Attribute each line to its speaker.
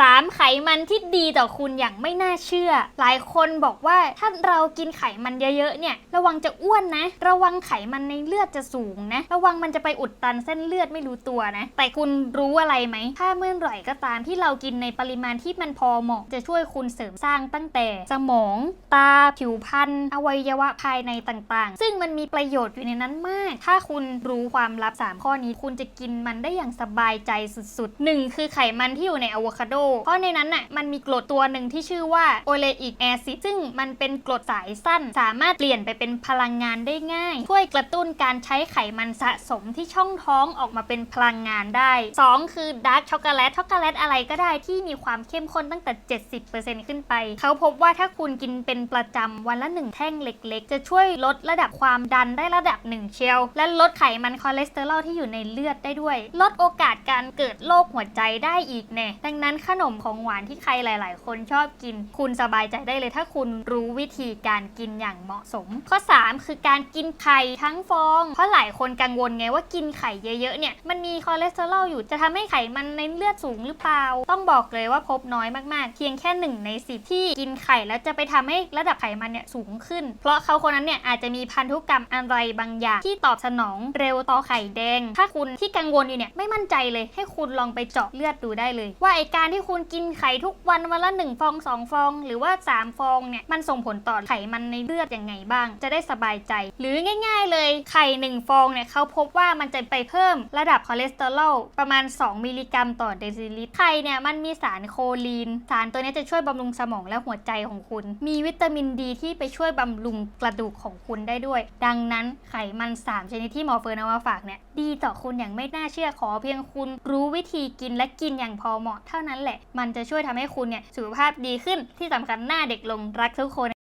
Speaker 1: 3. ไขมันที่ดีต่อคุณอย่างไม่น่าเชื่อ หลายคนบอกว่าถ้าเรากินไขมันเยอะๆเนี่ย ระวังจะอ้วนนะ ระวังไขมันในเลือดจะสูงนะ ระวังมันจะไปอุดตันเส้นเลือดไม่รู้ตัวนะ แต่คุณรู้อะไรไหม ถ้าเมื่อไหร่ก็ตามที่เรากินในปริมาณที่มันพอเหมาะ จะช่วยคุณเสริมสร้างตั้งแต่ สมอง ตา ผิวพรรณ อวัยวะภายในต่างๆ ซึ่งมันมีประโยชน์อยู่ในนั้นมาก ถ้าคุณรู้ความลับ 3 ข้อนี้ คุณจะกินมันได้อย่างสบายใจสุดๆ 1 คือไขมันที่อยู่ในอะโวคาโดเพราะในนั้นน่ะมันมีกรดตัวหนึ่งที่ชื่อว่าโอเลอิกแอซิดซึ่งมันเป็นกรดสายสั้น สามารถเปลี่ยนไปเป็นพลังงานได้ง่าย ช่วยกระตุ้นการใช้ไขมันสะสมที่ช่องท้องออกมาเป็นพลังงานได้ 2 คือดาร์กช็อกโกแลตช็อกโกแลตอะไรก็ได้ที่มีความเข้มข้นตั้งแต่ 70%ขึ้นไป เขาพบว่าถ้าคุณกินเป็นประจำวันละ 1 แท่งเล็ก ๆ จะช่วยลดระดับความดันได้ระดับหนึ่งเชียว และลดไขมันคอเลสเตอรอลที่อยู่ในเลือดได้ด้วย ลดโอกาสการเกิดโรคหัวใจได้อีกแน่ดังนั้นขนมของหวานที่ใครหลาย ๆ คนชอบกิน คุณสบายใจได้เลยถ้าคุณรู้วิธีการกินอย่างเหมาะสม ข้อ 3 คือการกินไข่ทั้งฟอง เพราะหลายคนกังวลไงว่ากินไข่เยอะ ๆ เนี่ยมันมีคอเลสเตอรอลอยู่จะทำให้ไขมันในเลือดสูงหรือเปล่า ต้องบอกเลยว่าพบน้อยมาก ๆ เพียงแค่หนึ่งในสิบที่กินไข่แล้วจะไปทำให้ระดับไขมันเนี่ยสูงขึ้น เพราะเขาคนนั้นเนี่ยอาจจะมีพันธุกรรมอะไรบางอย่าง ที่ตอบสนองเร็วต่อไข่แดง ถ้าคุณที่กังวลอยู่เนี่ยไม่มั่นใจเลย ให้คุณลองไปเจาะเลือดดูได้เลย ว่าไอการที่คุณกินไข่ทุกวันวันละหนึ่งฟองสองฟอง หรือว่าสามฟองเนี่ยมันส่งผลต่อไขมันในเลือดยังไงบ้าง จะได้สบายใจ หรือง่ายๆเลยไข่หนึ่งฟองเนี่ยเขาพบว่ามันจะไปเพิ่มระดับคอเลสเตอรอลประมาณ 2 มิลลิกรัมต่อเดซิลิตรไข่เนี่ยมันมีสารโคลีน สารตัวนี้จะช่วยบำรุงสมองและหัวใจของคุณ มีวิตามินดีที่ไปช่วยบำรุงกระดูกของคุณได้ด้วย ดังนั้นไขมัน 3 ชนิดที่หมอเฟิร์นเอามาฝากเนี่ยดีต่อคุณอย่างไม่น่าเชื่อขอเพียงคุณรู้วิธีกินและกินอย่างพอเหมาะเท่านั้นแหละมันจะช่วยทำให้คุณเนี่ยสุขภาพดีขึ้นที่สำคัญหน้าเด็กลงรักทุกคน